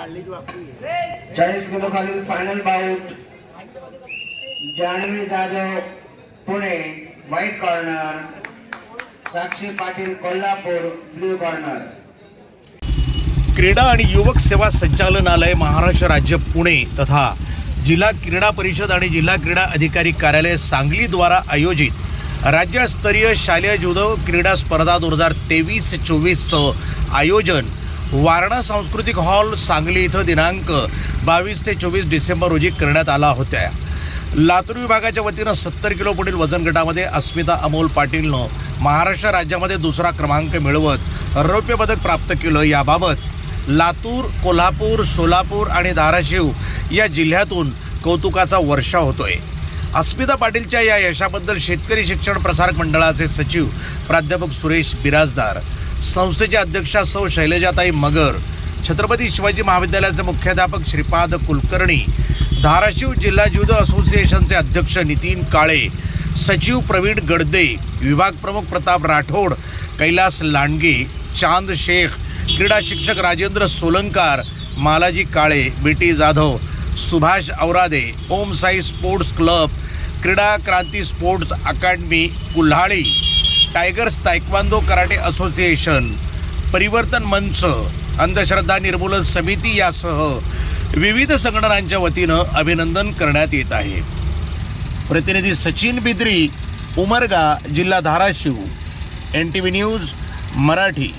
चाळीस किलो खालील final bout Janhavi Jadhav Pune white corner Sakshi Patil Kolhapur blue corner क्रीडा आणि युवक सेवा संचालनालय महाराष्ट्र राज्य पुणे तथा जिल्हा क्रीडा परिषद आणि जिल्हा क्रीडा अधिकारी कार्यालय सांगलीद्वारा आयोजित राज्यस्तरीय शालेय जुदो क्रीडा स्पर्धा दोन हजार तेवीस चोवीसचं आयोजन वारणा सांस्कृतिक हॉल सांगली इथं दिनांक बावीस ते चोवीस डिसेंबर रोजी करण्यात आला होत्या. लातूर विभागाच्या वतीनं सत्तर किलो पुढील वजन गटामध्ये अस्मिता अमोल पाटीलनं महाराष्ट्र राज्यामध्ये दुसरा क्रमांक मिळवत रौप्य पदक प्राप्त केलं. याबाबत लातूर कोल्हापूर सोलापूर आणि धाराशिव या जिल्ह्यातून कौतुकाचा वर्षा होतोय. अस्मिता पाटीलच्या या यशाबद्दल शेतकरी शिक्षण प्रसारक मंडळाचे सचिव प्राध्यापक सुरेश बिराजदार संस्थेचे अध्यक्षा सौ शैलजाताई मगर छत्रपती शिवाजी महाविद्यालयाचे मुख्याध्यापक श्रीपाद कुलकर्णी धाराशिव जिल्हा जुदो असोसिएशनचे अध्यक्ष नितीन काळे सचिव प्रवीण गडदे विभाग प्रमुख प्रताप राठोड कैलास लांडगे चांद शेख क्रीडा शिक्षक Rajendra Solankar Malaji Kale BT Jadhav Subhash Aurade Om Sai sports club Krida Kranti sports academy Kulhali. Tigers taekwondo karate association परिवर्तन मंच अंधश्रद्धा निर्मूलन समिती यासह विविध संघटनांच्या वतीनं अभिनंदन करण्यात येत आहे. प्रतिनिधी सचिन बिद्री उमरगा जिल्हा Dharashiv N T V news Marathi.